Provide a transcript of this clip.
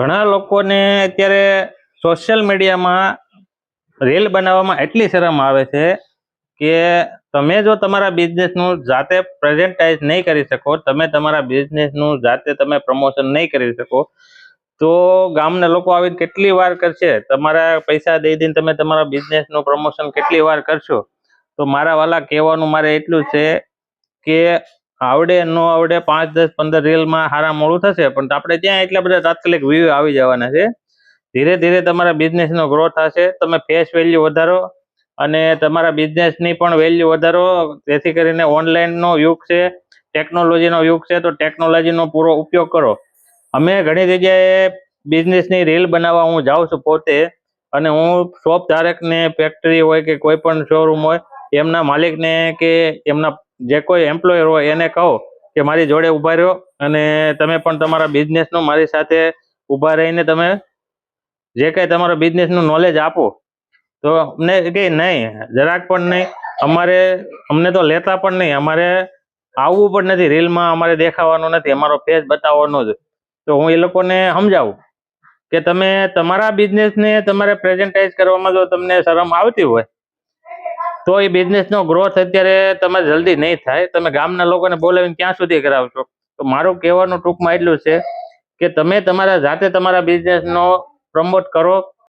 ઘણા લોકોને અત્યારે સોશિયલ મીડિયામાં રીલ બનાવવામાં એટલી શરમ આવે છે કે તમે જો તમારા બિઝનેસનું જાતે પ્રેઝન્ટાઇઝ નહીં કરી શકો, તમે તમારા બિઝનેસનું જાતે તમે પ્રમોશન નહીં કરી શકો, તો ગામના લોકો આવીને કેટલી વાર કરશે? તમારા પૈસા દઈ દઈને તમે તમારા બિઝનેસનું પ્રમોશન કેટલી વાર કરશો? તો મારા વાલા કહેવાનું મારે એટલું છે કે આવડે, ન આવડે, પાંચ, દસ, પંદર રીલમાં હારા મોડું થશે, પણ આપણે ત્યાં એટલા બધા તાત્કાલિક વ્યૂ આવી જવાના છે. ધીરે ધીરે તમારા બિઝનેસનો ગ્રોથ થશે, તમે ફેસ વેલ્યુ વધારો અને તમારા બિઝનેસની પણ વેલ્યુ વધારો. જેથી કરીને ઓનલાઈનનો યુગ છે ટેકનોલોજીનો યુગ છે, તો ટેકનોલોજીનો પૂરો ઉપયોગ કરો. અમે ઘણી જગ્યાએ બિઝનેસની રીલ બનાવવા હું જાઉં છું પોતે અને હું શોપ ધારકને ફેક્ટરી હોય કે કોઈ પણ શોરૂમ હોય, એમના માલિકને કે એમના જે કોઈ એમ્પ્લોયર હોય એને કહો કે મારી જોડે ઊભા રહ્યો અને તમે પણ તમારા બિઝનેસનું મારી સાથે ઊભા રહીને તમે જે કંઈ તમારો બિઝનેસનું નોલેજ આપો. તો અમને કે નહીં, જરાક પણ નહીં. અમારે, અમને તો લેતા પણ નહીં. અમારે આવવું પણ નથી. રીલમાં અમારે દેખાવાનું નથી. અમારો ફેસ બતાવવાનો જ. તો હું એ લોકોને સમજાવું કે તમે તમારા બિઝનેસને તમારે પ્રેઝન્ટાઇઝ કરવામાં જો તમને શરમ આવતી હોય તો એ બિઝનેસનો ગ્રોથ અત્યારે તમે જલ્દી નહીં થાય. તમે ગામના લોકોને બોલાવીને ક્યાં સુધી કરાવશો? તો મારું કહેવાનું ટૂંકમાં એટલું છે કે તમે તમારા જાતે તમારા બિઝનેસનો પ્રમોટ કરો